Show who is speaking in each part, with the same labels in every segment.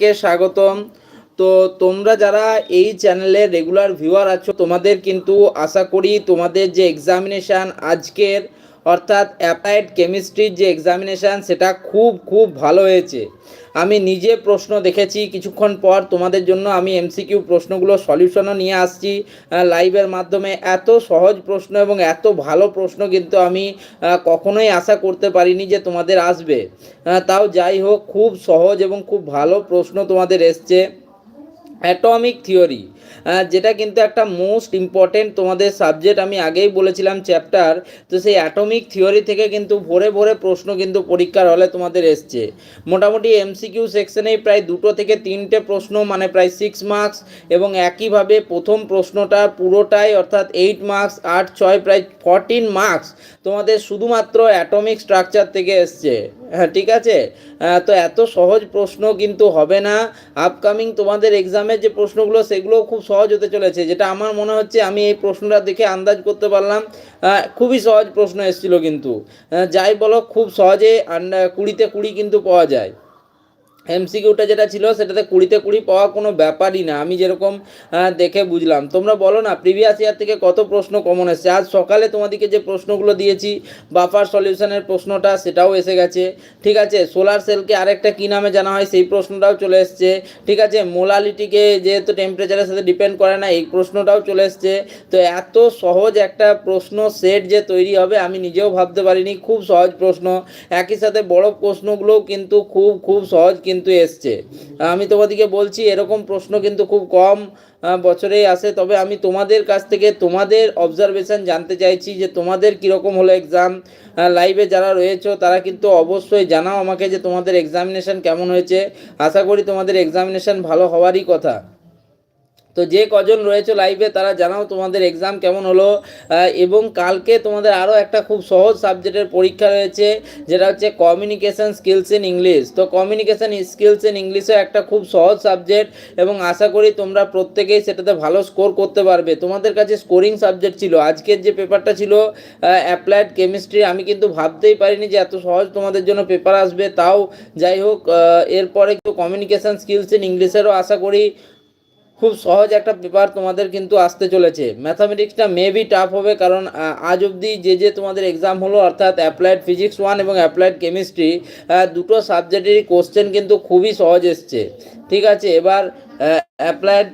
Speaker 1: কে স্বাগতম। তো তোমরা যারা এই চ্যানেলে রেগুলার ভিউয়ার আছো, তোমাদের কিন্তু আশা করি তোমাদের যে এক্সামিনেশান আজকের অর্থাৎ অ্যাপ্লাইড কেমিস্ট্রির যে এক্সামিনেশান সেটা খুব খুব ভালো হয়েছে। আমি নিজে প্রশ্ন দেখেছি, কিছুক্ষণ পর তোমাদের জন্য আমি এমসিকিউ প্রশ্নগুলো সলিউশনও নিয়ে আসছি লাইভের মাধ্যমে। এত সহজ প্রশ্ন এবং এত ভালো প্রশ্ন কিন্তু আমি কখনোই আশা করতে পারিনি যে তোমাদের আসবে। তাও যাই হোক, খুব সহজ এবং খুব ভালো প্রশ্ন তোমাদের এসছে। অ্যাটমিক থিওরি যেটা কিন্তু একটা মোস্ট ইম্পর্টেন্ট তোমাদের সাবজেক্ট আমি আগেই বলেছিলাম চ্যাপ্টার তো সেই অ্যাটমিক থিওরি থেকে কিন্তু ভরে ভরে প্রশ্ন কিন্তু পরীক্ষার হলে তোমাদের এসছে। মোটামুটি এমসিকিউ সেকশনেই প্রায় দুটো থেকে তিনটে প্রশ্ন মানে প্রায় সিক্স মার্কস এবং একইভাবে প্রথম প্রশ্নটা পুরোটাই অর্থাৎ এইট মার্কস আট, ছয়, প্রায় ফরটিন মার্কস তোমাদের শুধুমাত্র অ্যাটমিক স্ট্রাকচার থেকে এসছে। হ্যাঁ ঠিক আছে? তো এত সহজ প্রশ্ন কিন্তু হবে না। আপকামিং তোমাদের এক্সামের যে প্রশ্নগুলো, সেগুলোও খুব সহজ হতে চলেছে, যেটা আমার মনে হচ্ছে আমি এই প্রশ্নটা দেখে আন্দাজ করতে পারলাম। খুবই সহজ প্রশ্ন এসেছিল কিন্তু। যাই বলো, খুব সহজে কুড়িতে কুড়ি কিন্তু পাওয়া যায়। এমসিকিউটা যেটা ছিল, সেটাতে কুড়িতে কুড়ি পাওয়া কোনো ব্যাপারই না। আমি যেরকম দেখে বুঝলাম। তোমরা বলো না প্রিভিয়াস ইয়ার থেকে কত প্রশ্ন কমন এসছে? আজ সকালে তোমাদেরকে যে প্রশ্নগুলো দিয়েছি বাফার সলিউশনের প্রশ্নটা, সেটাও এসে গেছে। ঠিক আছে? সোলার সেলকে আরেকটা কী নামে জানা হয়, সেই প্রশ্নটাও চলে এসছে। ঠিক আছে? মোলালিটিকে যেহেতু টেম্পারেচারের সাথে ডিপেন্ড করে না, এই প্রশ্নটাও চলে এসছে। তো এত সহজ একটা প্রশ্ন সেট যে তৈরি হবে, আমি নিজেও ভাবতে পারিনি। খুব সহজ প্রশ্ন। একই সাথে বড় প্রশ্নগুলোও কিন্তু খুব খুব সহজ কিন্তু এসছে। আমি তোমাদেরকে বলছি, এরকম প্রশ্ন কিন্তু খুব কম বছরেই আসে। তবে আমি তোমাদের কাছ থেকে তোমাদের অবজারভেশন জানতে চাইছি যে তোমাদের কীরকম হলো এক্সাম লাইভে যারা রয়েছে, তারা কিন্তু অবশ্যই জানাও আমাকে যে তোমাদের এক্সামিনেশান কেমন হয়েছে। আশা করি তোমাদের এক্সামিনেশান ভালো হওয়ারই কথা। তো যে কজন রয়েছে লাইভে তারা জানাও তোমাদের এক্সাম কেমন হলো এবং কালকে তোমাদের আরও একটা খুব সহজ সাবজেক্টের পরীক্ষা রয়েছে, যেটা হচ্ছে কমিউনিকেশন স্কিলস ইন ইংলিশ তো কমিউনিকেশন স্কিলস ইন ইংলিশও একটা খুব সহজ সাবজেক্ট এবং আশা করি তোমরা প্রত্যেকেই সেটাতে ভালো স্কোর করতে পারবে। তোমাদের কাছে স্কোরিং সাবজেক্ট ছিল, আজকের যে পেপারটা ছিল অ্যাপ্লাইড কেমিস্ট্রি আমি কিন্তু ভাবতেই পারিনি যে এত সহজ তোমাদের জন্য পেপার আসবে, তাও যাই হোক এরপরে কিন্তু কমিউনিকেশন স্কিলস ইন ইংলিশেরও আশা করি খুব সহজ একটা পেপার তোমাদের কিন্তু আসতে চলেছে। ম্যাথামেটিক্সটা মেবি টাফ হবে কারণ আজ অবধি যে যে তোমাদের এক্সাম হলো, অর্থাৎ অ্যাপ্লাইড ফিজিক্স ওয়ান এবং অ্যাপ্লাইড কেমিস্ট্রি দুটো সাবজেক্টেরই কোশ্চেন কিন্তু খুবই সহজ এসছে। ঠিক আছে? এবার অ্যাপ্লাইড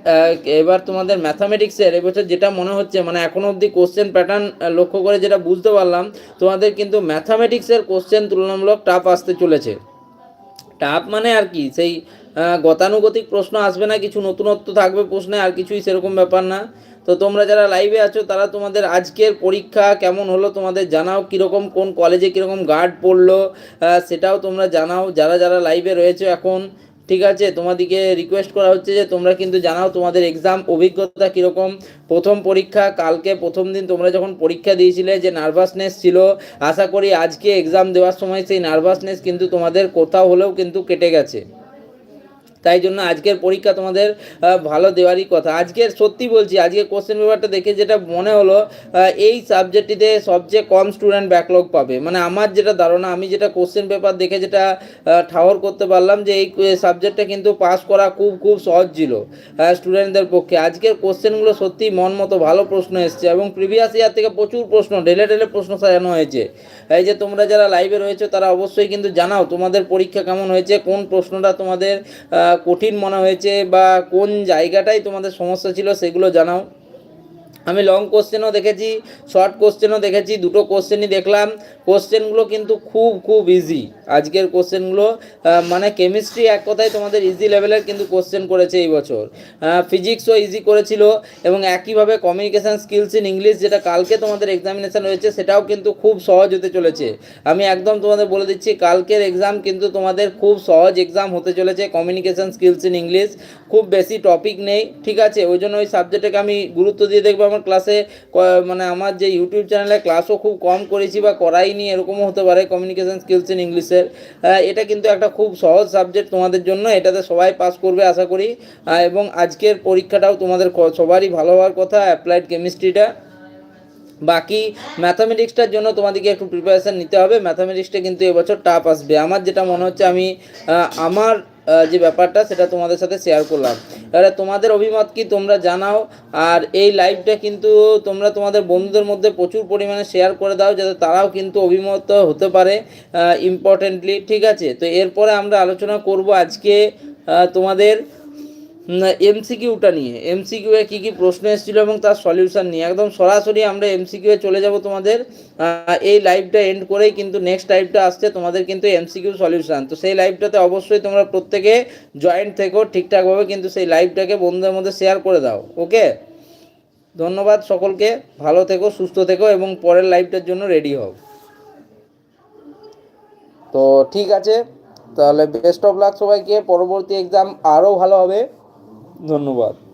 Speaker 1: এবার তোমাদের ম্যাথামেটিক্সের এবছর যেটা মনে হচ্ছে মানে এখনও অবধি কোশ্চেন প্যাটার্ন লক্ষ্য করে যেটা বুঝতে পারলাম, তোমাদের কিন্তু ম্যাথামেটিক্সের কোশ্চেন তুলনামূলক টাফ আসতে চলেছে। টাফ মানে আর কি, সেই গতানুগতিক প্রশ্ন আসবে না, কিছু নতুনত্ব থাকবে প্রশ্নে, আর কিছুই সেরকম ব্যাপার না। তো তোমরা যারা লাইভে আছো, তারা তোমাদের আজকের পরীক্ষা কেমন হলো তোমাদের জানাও, কীরকম, কোন কলেজে কীরকম গার্ড পড়ল সেটাও তোমরা জানাও। যারা যারা লাইভে রয়েছে এখন ঠিক আছে, তোমাদেরকে রিকোয়েস্ট করা হচ্ছে যে তোমরা কিন্তু জানাও তোমাদের এক্সাম অভিজ্ঞতা কীরকম। প্রথম পরীক্ষা, কালকে প্রথম দিন তোমরা যখন পরীক্ষা দিয়েছিলে যে নার্ভাসনেস ছিল, আশা করি আজকে এক্সাম দেওয়ার সময় সেই নার্ভাসনেস কিন্তু তোমাদের কোথাও হলেও কিন্তু কেটে গেছে। তাই জন্য আজকের পরীক্ষা তোমাদের ভালো দেওয়ারই কথা। আজকের সত্যি বলছি, আজকে কোশ্চেন পেপারটা দেখে যেটা মনে হলো এই সাবজেক্টটিতে সবচেয়ে কম স্টুডেন্ট ব্যাকলগ পাবে। মানে আমার যেটা ধারণা, আমি যেটা কোশ্চেন পেপার দেখে যেটা ঠাহর করতে পারলাম যে এই সাবজেক্টটা কিন্তু পাস করা খুব খুব সহজ ছিল স্টুডেন্টদের পক্ষে। আজকের কোশ্চেনগুলো সত্যি মন মতো ভালো প্রশ্ন এসছে এবং প্রিভিয়াস ইয়ার থেকে প্রচুর প্রশ্ন, ঢেলে ঢেলে প্রশ্ন সাজানো হয়েছে। এই যে তোমরা যারা লাইভে রয়েছে, তারা অবশ্যই কিন্তু জানাও তোমাদের পরীক্ষা কেমন হয়েছে, কোন প্রশ্নটা তোমাদের কঠিন মনে হয়েছে বা কোন জায়গাটাই তোমাদের সমস্যা ছিল সেগুলো জানাও। আমি লং কোশ্চেনও দেখেছি শর্ট কোশ্চেনও দেখেছি, দুটো কোশ্চেনই দেখলাম। কোশ্চেনগুলো কিন্তু খুব খুব ইজি আজকের কোশ্চেনগুলো মানে কেমিস্ট্রি এক কথায় তোমাদের ইজি লেভেলের কিন্তু কোশ্চেন করেছে এই বছর। ফিজিক্সও ইজি করেছিল এবং একইভাবে কমিউনিকেশান স্কিলস ইন ইংলিশ যেটা কালকে তোমাদের এক্সামিনেশান রয়েছে, সেটাও কিন্তু খুব সহজ হতে চলেছে। আমি একদম তোমাদের বলে দিচ্ছি, কালকের এক্সাম কিন্তু তোমাদের খুব সহজ এক্সাম হতে চলেছে কমিউনিকেশান স্কিলস ইন ইংলিশ খুব বেশি টপিক নেই, ঠিক আছে? ওই জন্য ওই সাবজেক্টটাকে আমি গুরুত্ব দিয়ে দেখব আমার ক্লাসে মানে আমার যে ইউটিউব চ্যানেলে ক্লাসও খুব কম করেছি বা করাইনি, এরকমও হতে পারে কমিউনিকেশান স্কিলস ইন ইংলিশের এটা কিন্তু একটা খুব সহজ সাবজেক্ট তোমাদের জন্য, এটাতে সবাই পাস করবে আশা করি। এবং আজকের পরীক্ষাটাও তোমাদের সবারই ভালো হওয়ার কথা অ্যাপ্লাইড কেমিস্ট্রিটা বাকি ম্যাথামেটিক্সটার জন্য তোমাদেরকে একটু প্রিপারেশান নিতে হবে ম্যাথামেটিক্সটা কিন্তু এবছর টাফ আসবে। আমার যেটা মনে হচ্ছে, আমি আমার যে ব্যাপারটা, সেটা তোমাদের সাথে শেয়ার করলাম। এবারে তোমাদের অভিমত কি তোমরা জানাও, আর এই লাইভটা কিন্তু তোমরা তোমাদের বন্ধুদের মধ্যে প্রচুর পরিমাণে শেয়ার করে দাও, যাতে তারাও কিন্তু অভিমত হতে পারে ইম্পর্টেন্টলি ঠিক আছে? তো এরপরে আমরা আলোচনা করব আজকে তোমাদের এমসিকিউটা নিয়ে। এমসিকিউ এ কী কী প্রশ্ন এসেছিল এবং তার সলিউশন নিয়ে। একদম সরাসরি আমরা এমসিকিউ এ চলে যাব তোমাদের। এই লাইভটা এন্ড করেই কিন্তু নেক্সট লাইভটা আসছে, তোমাদের কিন্তু এমসিকিউ সলিউশন তো সেই লাইভটাতে অবশ্যই তোমরা প্রত্যেকে জয়েন্ট থেকো, ঠিকঠাকভাবে কিন্তু সেই লাইভটাকে বন্ধুদের মধ্যে শেয়ার করে দাও ওকে ধন্যবাদ সকলকে, ভালো থেকো, সুস্থ থেকো এবং পরের লাইভটার জন্য রেডি হও। তো ঠিক আছে, তাহলে বেস্ট অফ লাক সবাইকে, পরবর্তী এক্সাম আরও ভালো হবে। ধন্যবাদ।